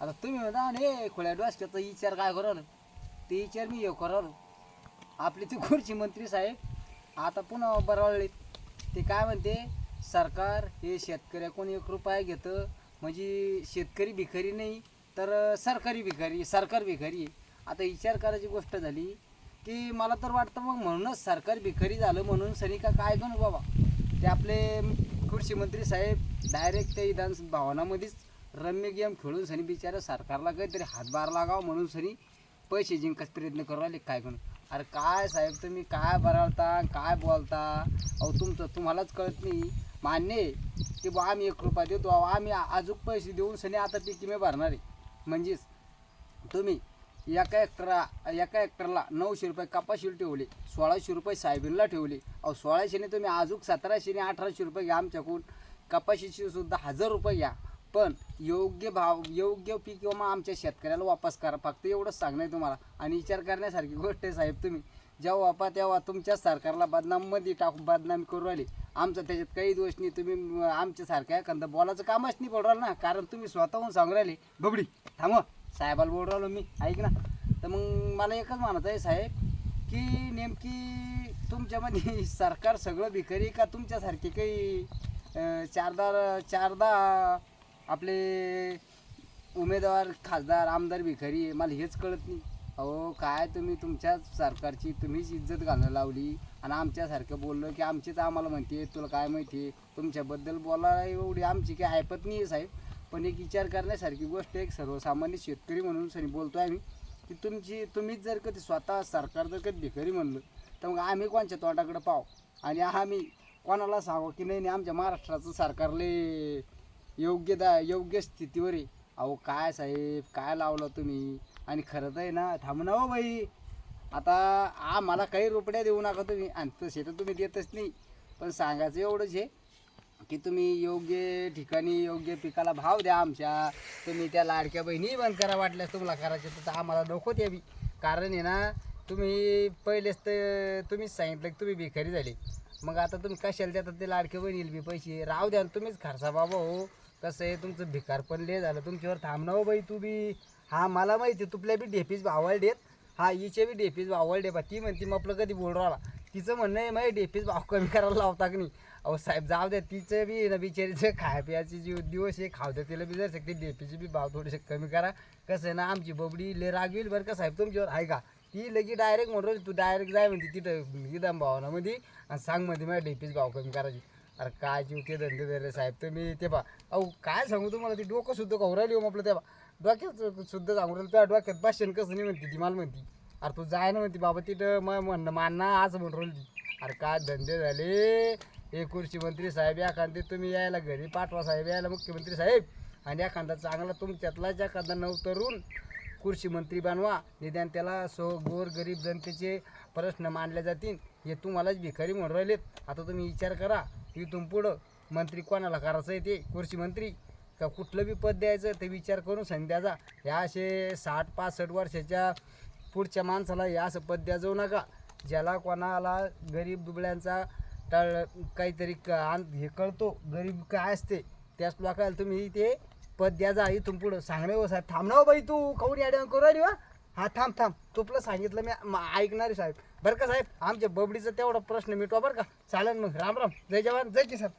आता तुम्ही म्हणता हे खोळ्या डोसक्याचा विचार काय कराल ते विचार मी हे कराल आपले ते खुर्ची मंत्री साहेब आता पुन्हा बरवळले ते काय म्हणते सरकार हे शेतकऱ्याकडून एक रुपया घेतं म्हणजे शेतकरी भिकारी नाही तर सरकारी भिकारी सरकार भिकारी आता विचार करायची गोष्ट झाली की मला तर वाटतं मग म्हणूनच सरकार भिकारी झालं म्हणून सनिका काय करू बाबा? ते आपले कृषी मंत्री साहेब डायरेक्ट त्या विधान भवनामध्येच रम्य गेम खेळून सनी बिचारा सरकारला काहीतरी हातभार लागावं म्हणून सनी पैसे जिंकायचा प्रयत्न करू राहिले. काय करून अरे काय साहेब तुम्ही काय बरावता काय बोलता? अहो तुमचं तुम्हालाच कळत नाही. मान्य आहे की बा आम्ही एक रुपया देतो. अहो आम्ही अजून पैसे देऊन सनी आता ती किमे भरणार आहे. म्हणजेच तुम्ही एका हेक्टरा एका हेक्टरला नऊशे रुपये कपाशीला ठेवले सोळाशे रुपये साहेबीनला ठेवले. अहो सोळाशेने तुम्ही अजून सतराशेने अठराशे रुपये घ्या आमच्याकडून. कपाशीचे सुद्धा हजार रुपये घ्या. पण योग्य भाव योग्य पीक किंवा मग आमच्या शेतकऱ्याला वापस करा. फक्त एवढंच सांगणं आहे तुम्हाला. आणि विचार करण्यासारखी गोष्ट आहे साहेब तुम्ही. जेव्हा वापा तेव्हा तुमच्या सरकारला बदनाममध्ये टाकून बदनामी करू राहिले. आमचं त्याच्यात काही दोष नाही. तुम्ही आमच्यासारख्या कंद बोलायचं कामच नाही पडू राहिलं ना. कारण तुम्ही स्वतःहून सांगू राहिले. बबडी थांब हो. साहेबाला बोलू राहिलो मी. ऐक ना. तर मग मला एकच म्हणायचं आहे साहेब की नेमकी तुमच्यामध्ये सरकार सगळं भिकारी का? तुमच्यासारखे काही चारदार चारदा आपले उमेदवार खासदार आमदार भिकारी आहे मला हेच कळत नाही. अहो काय तुम्ही तुमच्याच सरकारची तुम्हीच इज्जत घालणं लावली आणि आमच्यासारखं बोललं की आमचीच आम्हाला म्हणते तुला काय माहिती आहे? तुमच्याबद्दल बोलायला एवढी आमची काही ऐपत नाही आहे साहेब. पण एक विचार करण्यासारखी गोष्ट एक सर्वसामान्य शेतकरी म्हणून सनी बोलतो आहे मी की तुमची तुम्हीच जर कधी स्वतः सरकार जर कधी भिकारी म्हणलं तर मग आम्ही कोणच्या तोंडाकडं पाव आणि आम्ही कोणाला सांगू की नाही नाही आमच्या महाराष्ट्राचं सरकारले योग्य दा योग्य स्थितीवर आहे. अहो काय साहेब काय लावलं तुम्ही? आणि खरं तर आहे ना थांब ना हो बाई. आता आम्हाला काही रुपड्या देऊ नका तुम्ही. आणि तसे तर तुम्ही देतच नाही. पण सांगायचं एवढंच आहे की तुम्ही योग्य ठिकाणी योग्य पिकाला भाव द्या आमच्या. तुम्ही त्या लाडक्या बहिणी बंद करा वाटल्यास तुम्हाला करायचे तर आम्हाला नको द्यावी कारण आहे ना तुम्ही पहिलेच तर तुम्हीच सांगितलं की तुम्ही भिकारी झाले. मग आता तुम्ही कशाला देतात ते लाडके बहिणीला बी पैसे. राहू द्या तुम्हीच खर्चा बाबा हो. कसं आहे तुमचं भिकार पण ले झालं. तुमच्यावर थांबणं हो बाई तू बी. हा मला माहिती आहे, तुपल्या बी ढेपीच भावाल देत हा हिचे बी ढेपीच भावाल दे बा. ती म्हणती मग आपलं कधी बोल राहिला? तिचं म्हणणं आहे माझी ढेपीच भाव कमी करायला लावता की नाही? अहो साहेब जाऊ द्या तिचं बी ना बिचारीचं खाय पियाची जी दिवस आहे खाऊ द्या तिला बी जर शकते ढेपीचे बी भाव थोडेसे कमी करा. कसं आहे ना आमची बबडी ले रागवील बरं का साहेब तुमच्यावर? आहे का ती लगी डायरेक्ट म्हणून तू डायरेक्ट जाय म्हणते तिथं विधान भावनामध्ये आणि सांगमध्ये माझ्या ढेपीच भाव कमी करायची. अरे काय जीवते धंदे धरले साहेब तुम्ही ते पा अहो काय सांगू तुम्हाला ती डोकं सुद्धा राहिली हो आपलं तेव्हा डोक्यात सुद्धा सांगू राहिलं त्या डोक्यात भाषण कसं नाही म्हणते ती मला म्हणती. अरे तू जाय ना म्हणते बाबा तिथं मग म्हणणं मानना आज म्हणून राहिली. अरे काय धंदे झाले? हे कृषी मंत्री साहेब एखादे तुम्ही यायला घरी पाठवा साहेब यायला मुख्यमंत्री साहेब. आणि एखादा चांगला तुमच्यातलाच एखादा नवतरून कृषी मंत्री बनवा निदान त्याला सो गोर गरीब जनतेचे प्रश्न मानले जातील. हे तुम्हालाच भिकारी म्हणून राहिलेत. आता तुम्ही विचार करा. इथून पुढं मंत्री कोणाला करायचं आहे ते? कृषी मंत्री? का कुठलं बी पद द्यायचं? ते विचार करून संध्याचा ह्या असे साठ पासष्ट वर्षाच्या पुढच्या माणसाला हे असं पद द्या जाऊ नका. ज्याला कोणाला गरीब दुबळ्यांचा टळ काहीतरी क आन- हे कळतो गरीब काय असते त्याच लोकांना तुम्ही ते पद द्या जा इथून पुढं. सांगणे हो साहेब थांब हो बाई तू. खवरी अडवण करू आली वा हा थांब थांब. तुपलं सांगितलं मी. म- ऐकणारे साहेब. बरं का साहेब? आमच्या बबडीचा तेवढा प्रश्न मिटवा बरं का. चालेल मग. राम राम. जय जवान. जय किसान.